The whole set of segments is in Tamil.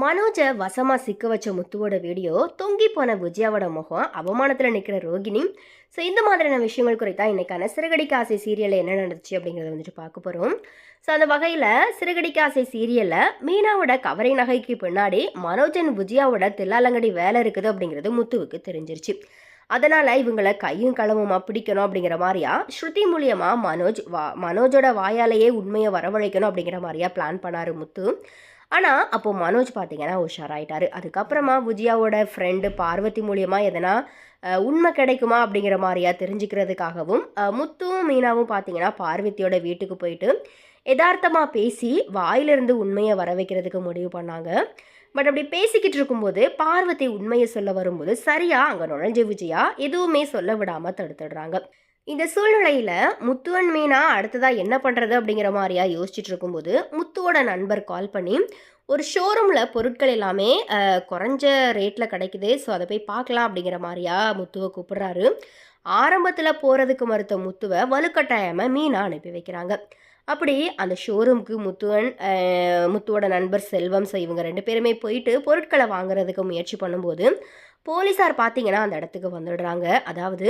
மனோஜை வசமாக சிக்க வச்ச முத்துவோட வீடியோ தொங்கி போன விஜயாவோட முகம் அவமானத்தில் நிற்கிற ரோகிணி. ஸோ இந்த மாதிரியான விஷயங்கள் குறித்தா இன்றைக்கான சிறுகடிக்க ஆசை சீரியலில் என்ன நடந்துச்சு அப்படிங்கிறத வந்துட்டு பார்க்க போகிறோம் ஸோ அந்த வகையில் சிறுகடிக்க ஆசை சீரியலில் மீனாவோட கவரை நகைக்கு பின்னாடி மனோஜன் விஜயாவோட தில்லாலங்கடி வேலை இருக்குது அப்படிங்கிறது முத்துவுக்கு தெரிஞ்சிருச்சு. அதனால் இவங்களை கையும் களவுமா பிடிக்கணும் அப்படிங்கிற மாதிரியா ஸ்ருதி மூலியமாக மனோஜ் வா மனோஜோட வாயாலேயே உண்மையை வரவழைக்கணும் அப்படிங்கிற மாதிரியா பிளான் பண்ணார் முத்து. ஆனால் அப்போது மனோஜ் பார்த்தீங்கன்னா உஷாராயிட்டாரு. அதுக்கப்புறமா விஜயாவோட ஃப்ரெண்டு பார்வதி மூலியமாக எதனா உண்மை கிடைக்குமா அப்படிங்கிற மாதிரியா தெரிஞ்சுக்கிறதுக்காகவும் முத்துவும் மீனாவும் பார்த்தீங்கன்னா பார்வதியோட வீட்டுக்கு போயிட்டு யதார்த்தமாக பேசி வாயிலிருந்து உண்மையை வர வைக்கிறதுக்கு முடிவு பண்ணாங்க. பட் அப்படி பேசிக்கிட்டு இருக்கும்போது பார்வதி உண்மையை சொல்ல வரும்போது சரியா அங்கே நுழைஞ்ச விஜயா எதுவுமே சொல்ல விடாமல் தடுத்துடுறாங்க. இந்த சூழ்நிலையில் முத்துவன் மீனா அடுத்ததாக என்ன பண்ணுறது அப்படிங்கிற மாதிரியா யோசிச்சுட்டு இருக்கும்போது முத்துவோட நண்பர் கால் பண்ணி ஒரு ஷோரூமில் பொருட்கள் எல்லாமே குறைஞ்ச ரேட்டில் கிடைக்குது ஸோ அதை போய் பார்க்கலாம் அப்படிங்கிற மாதிரியா முத்துவை கூப்பிடுறாரு. ஆரம்பத்தில் போகிறதுக்கு மறுத்த முத்துவை வலுக்கட்டாயமாக மீனா அனுப்பி வைக்கிறாங்க. அப்படி அந்த ஷோரூம்க்கு முத்துவன் முத்துவோட நண்பர் செல்வம் ஸோ இவங்க ரெண்டு பேருமே போயிட்டு பொருட்களை வாங்குறதுக்கு முயற்சி பண்ணும்போது போலீஸார் பார்த்தீங்கன்னா அந்த இடத்துக்கு வந்துடுறாங்க. அதாவது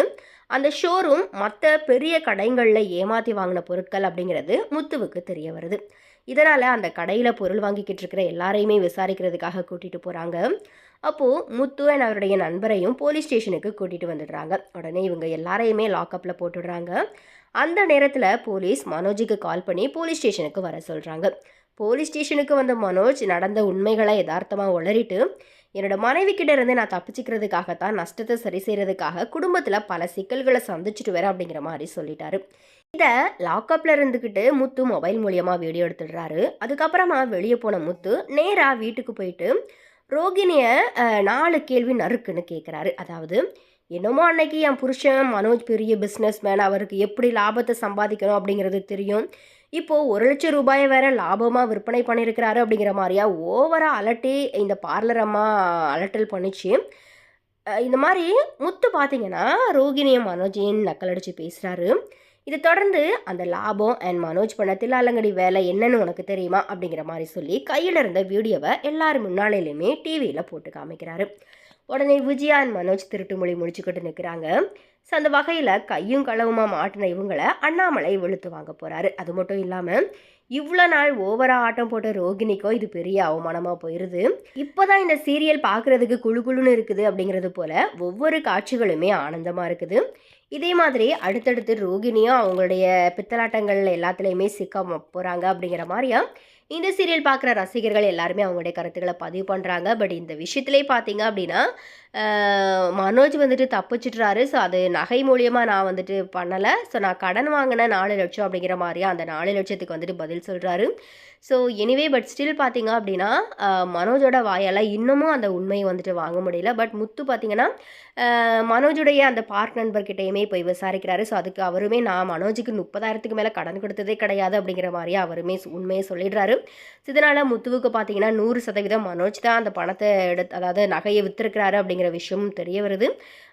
அந்த ஷோரூம் மற்ற பெரிய கடைங்களில் ஏமாற்றி வாங்கின பொருட்கள் அப்படிங்கிறது முத்துவுக்கு தெரிய வருது. இதனால் அந்த கடையில் பொருள் வாங்கிக்கிட்டு இருக்கிற எல்லாரையுமே விசாரிக்கிறதுக்காக கூட்டிகிட்டு போகிறாங்க அப்போது முத்து and அவருடைய நண்பரையும் போலீஸ் ஸ்டேஷனுக்கு கூட்டிகிட்டு வந்துடுறாங்க. உடனே இவங்க எல்லாரையுமே லாக்கப்பில் போட்டுடுறாங்க. அந்த நேரத்தில் போலீஸ் மனோஜுக்கு கால் பண்ணி போலீஸ் ஸ்டேஷனுக்கு வர சொல்கிறாங்க போலீஸ் ஸ்டேஷனுக்கு வந்த மனோஜ் நடந்த உண்மைகளை யதார்த்தமாக உளறிட்டு என்னோட மனைவி கிட்ட இருந்து நான் தப்பிச்சுக்கிறதுக்காகத்தான் நஷ்டத்தை சரி செய்யறதுக்காக குடும்பத்தில் பல சிக்கல்களை சந்திச்சுட்டு வரேன் அப்படிங்கிற மாதிரி சொல்லிட்டாரு. இதை லாக்அப்பில் இருந்துக்கிட்டு முத்து மொபைல் மூலியமாக வீடியோ எடுத்துடுறாரு. அதுக்கப்புறமா வெளியே போன முத்து நேராக வீட்டுக்கு போயிட்டு ரோகிணியை நாலு கேள்வி நறுக்குன்னு கேட்குறாரு அதாவது என்னமோ அன்னைக்கு என் புருஷன் மனோஜ் பெரிய பிஸ்னஸ் மேன் அவருக்கு எப்படி லாபத்தை சம்பாதிக்கணும் அப்படிங்கிறது தெரியும். இப்போது ஒரு லட்சம் ரூபாயை வேற லாபமாக விற்பனை பண்ணியிருக்கிறாரு அப்படிங்கிற மாதிரியா? ஓவராக அலட்டி இந்த பார்லர் அம்மா அலட்டல் பண்ணிச்சு. இந்த மாதிரி முத்து பார்த்தீங்கன்னா ரோகிணியும் மனோஜின் நக்கல் அடித்து பேசுகிறாரு இதை தொடர்ந்து அந்த லாபம் அண்ட் மனோஜ் பண்ண தில்லாலங்கடி வேலை என்னன்னு உனக்கு தெரியுமா? அப்படிங்கிற மாதிரி சொல்லி கையில் இருந்த வீடியோவை எல்லாரும் முன்னாலேயுமே டிவியில் போட்டு காமிக்கிறாரு. உடனே விஜயா அண்ட் மனோஜ் திருட்டு மொழி முடிச்சுக்கிட்டு நிற்கிறாங்க ஸோ அந்த வகையில் கையும் களவுமா மாட்டின இவங்களை அண்ணாமலை வெளுத்து வாங்க போகிறாரு அது மட்டும் இல்லாமல் இவ்வளோ நாள் ஓவராக ஆட்டம் போட்ட ரோகிணிக்கோ இது பெரிய அவமானமாக போயிடுது இப்போதான் இந்த சீரியல் பார்க்குறதுக்கு குழு குழுன்னு இருக்குது அப்படிங்கிறது போல ஒவ்வொரு காட்சிகளுமே ஆனந்தமாக இருக்குது. இதே மாதிரி அடுத்தடுத்து ரோகிணியும் அவங்களுடைய பித்தலாட்டங்கள் எல்லாத்துலேயுமே சிக்க போகிறாங்க அப்படிங்கிற மாதிரியா இந்த சீரியல் பார்க்குற ரசிகர்கள் எல்லாருமே அவங்களுடைய கருத்துக்களை பதிவு பண்ணுறாங்க பட் இந்த விஷயத்திலே பார்த்தீங்க அப்படின்னா மனோஜ் வந்துட்டு தப்பிச்சிட்றாரு. ஸோ அது நகை மூலியமாக நான் வந்துட்டு பண்ணலை. ஸோ நான் கடன் வாங்கினேன் நாலு லட்சம் அப்படிங்கிற மாதிரியா அந்த நாலு லட்சத்துக்கு வந்துட்டு பதில் சொல்கிறாரு ஸோ எனிவே பட் ஸ்டில் பார்த்தீங்க அப்படின்னா மனோஜோட வாயால் இன்னமும் அந்த உண்மையை வந்துட்டு வாங்க முடியல. பட் முத்து பார்த்தீங்கன்னா மனோஜுடைய அந்த பார்க் நண்பர்கிட்டையுமே போய் விசாரிக்கிறாரு. ஸோ அதுக்கு அவருமே நான் மனோஜுக்கு முப்பதாயிரத்துக்கு மேலே கடன் கொடுத்ததே கிடையாது அப்படிங்கிற மாதிரியே அவருமே உண்மையை சொல்லிடுறாரு. இதனால முத்துவுக்கு பார்த்தீங்கன்னா நூறு சதவீதம் மனோஜ் தான் அந்த பணத்தை எடுத்து அதாவது நகையை விற்றுருக்கிறாரு அப்படிங்கிற விஷயம் தெரிய வருது.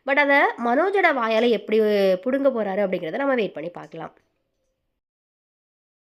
பட் அதை மனோஜோட வாயால் எப்படி பிடுங்க போகிறாரு அப்படிங்கிறத நம்ம வெயிட் பண்ணி பார்க்கலாம்.